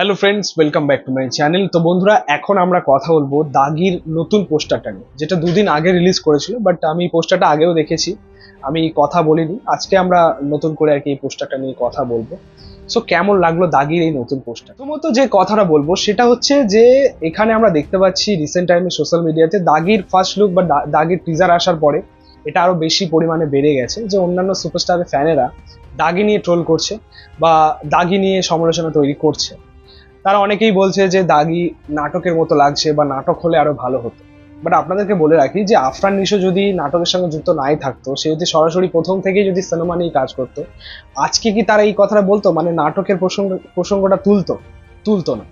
Hello friends welcome back to my channel তো বন্ধুরা, এখন আমরা কথা বলব দাগির নতুন পোস্টারটা নিয়ে, যেটা দুদিন আগে রিলিজ করেছিল বাট আমি পোস্টারটা আগেও দেখেছি। আমি কথা বলিনি, আজকে আমরা নতুন করে আর কি এই পোস্টারটা নিয়ে কথা বলব। সো কেমন লাগল দাগির এই নতুন পোস্টার? প্রথমত যে কথাটা বলব, সেটা হচ্ছে যে এখানে আমরা দেখতে পাচ্ছি রিসেন্ট টাইমে সোশ্যাল মিডিয়াতে দাগির ফার্স্ট লুক বা দাগির টিজার আসার পরে এটা আরও বেশি পরিমাণে বেড়ে গেছে। যে অন্যান্য সুপারস্টারের ফ্যানেরা দাগি নিয়ে ট্রোল করছে বা দাগি নিয়ে সমালোচনা তৈরি করছে। তারা অনেকেই বলছে যে দাগি নাটকের মতো লাগছে বা নাটক হলে আরও ভালো হতো। বাট আপনাদেরকে বলে রাখি যে আফরান নিশো যদি নাটকের সঙ্গে যুক্ত নাই থাকতো, সে যদি সরাসরি প্রথম থেকেই যদি সিনেমা নিয়ে কাজ করতো, আজকে কি তারা এই কথাটা বলতো? মানে নাটকের প্রসঙ্গ, প্রসঙ্গটা তুলতো তুলতো না।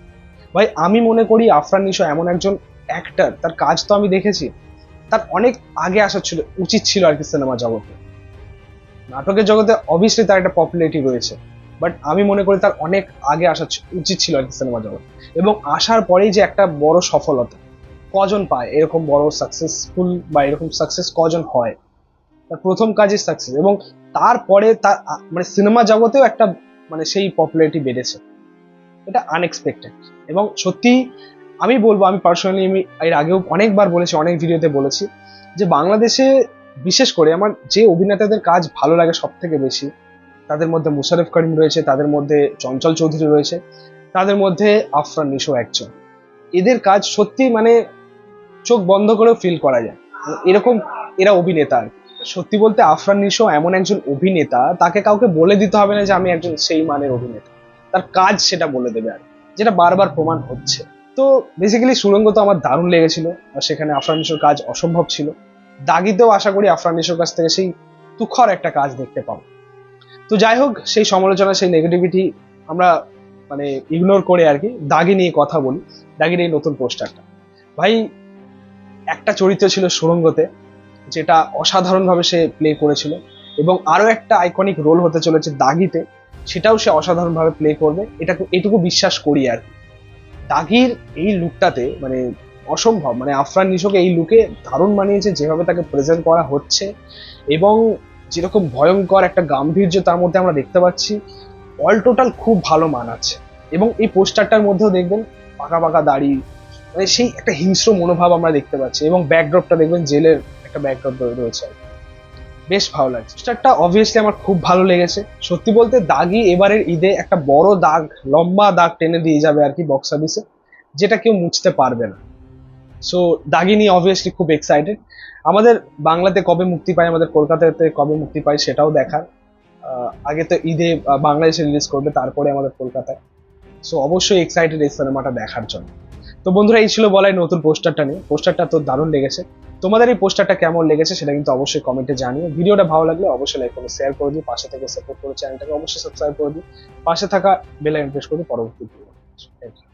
ভাই, আমি মনে করি আফরান নিশো এমন একজন অ্যাক্টার তার কাজ তো আমি দেখেছি। তার অনেক আগে আসা ছিল, উচিত ছিল আর কি সিনেমা জগতে। নাটকের জগতে অবভিয়াসলি তার একটা পপুলারিটি রয়েছে। বাট আমি মনে করি তার অনেক আগে আসা উচিত ছিল আর কি সিনেমা জগৎ। এবং আসার পরেই যে একটা বড় সফলতা, কজন পায়, এরকম বড় সাকসেসফুল বা এরকম সাকসেস কজন হয়? তার প্রথম কাজে সাকসেস এবং তারপরে তার মানে সিনেমা জগতেও একটা মানে সেই পপুলারিটি বেড়েছে। এটা আনএক্সপেক্টেড এবং সত্যি আমি বলব, আমি পার্সোনালি আমি এর আগেও অনেকবার বলেছি, অনেক ভিডিওতে বলেছি যে বাংলাদেশে বিশেষ করে আমার যে অভিনেতাদের কাজ ভালো লাগে সব থেকে বেশি তাদের মধ্যে মুশারফ করিম রয়েছে, তাদের মধ্যে চঞ্চল চৌধুরী রয়েছে, তাদের মধ্যে আফরান নিশো একজন। এদের কাজ সত্যি মানে চোখ বন্ধ করেও ফিল করা যায়। এরকম এরা অভিনেতা। আর সত্যি বলতে আফরান নিশো এমন একজন অভিনেতা, তাকে কাউকে বলে দিতে হবে না যে আমি একজন সেই মানের অভিনেতা। তার কাজ সেটা বলে দেবে আর যেটা বারবার প্রমাণ হচ্ছে। তো বেসিক্যালি সুরঙ্গ তো আমার দারুণ লেগেছিল, আর সেখানে আফরান নিশোর কাজ অসম্ভব ছিল। দাগিতেও আশা করি আফরান নিশোর কাছ থেকে সেই তুখর একটা কাজ দেখতে পাবো। তো যাই হোক, সেই সমালোচনা, সেই নেগেটিভিটি আমরা মানে ইগনোর করে আর কি দাগি নিয়ে কথা বলি দাগির এই নতুন পোস্টারটা ভাই, একটা চরিত্র ছিল সুরঙ্গতে, যেটা অসাধারণভাবে সে প্লে করেছিল এবং আরও একটা আইকনিক রোল হতে চলেছে দাগিতে, সেটাও সে অসাধারণভাবে প্লে করবে। এটা এটুকু বিশ্বাস করি আর কি। দাগির এই লুকটাতে মানে অসম্ভব মানে আফরান নিশোকে এই লুকে দারুণ মানিয়েছে, যেভাবে তাকে প্রেজেন্ট করা হচ্ছে এবং যেরকম ভয়ঙ্কর একটা গাম্ভীর্য তার মধ্যে আমরা দেখতে পাচ্ছি অল টোটাল খুব ভালো মানাচ্ছে এবং এই পোস্টারটার মধ্যেও দেখবেন পাকা পাকা দাড়ি মানে সেই একটা হিংস্র মনোভাব আমরা দেখতে পাচ্ছি এবং ব্যাকড্রপটা দেখবেন জেলের একটা ব্যাকড্রপ রয়েছে আর বেশ ভালো লাগছে। পোস্টারটা অবভিয়াসলি আমার খুব ভালো লেগেছে। সত্যি বলতে দাগি এবারের ঈদে একটা বড় দাগ, লম্বা দাগ টেনে দিয়ে যাবে আর কি বক্স অফিসে যেটা কেউ মুছতে পারবে না। সো দাগি নিয়ে অবভিয়াসলি খুব এক্সাইটেড আমাদের বাংলাতে কবে মুক্তি পায়, আমাদের কলকাতাতে কবে মুক্তি পায় সেটাও দেখার। আগে তো ঈদে বাংলাদেশে রিলিজ করবে, তারপরে আমাদের কলকাতায়। সো অবশ্যই এক্সাইটেড এই সিনেমাটা দেখার জন্য। তো বন্ধুরা, এই ছিল বলাই নতুন পোস্টারটা নিয়ে। পোস্টারটা তো দারুণ লেগেছে। তোমাদের এই পোস্টারটা কেমন লেগেছে সেটা কিন্তু অবশ্যই কমেন্টে জানিও। ভিডিওটা ভালো লাগলে অবশ্যই লাইক করে শেয়ার করে দিই পাশে থেকে সাপোর্ট করে চ্যানেলটাকে অবশ্যই সাবস্ক্রাইব করে দিই পাশে থাকা বেল আইকন প্রেস করে পরবর্তী ভিডিও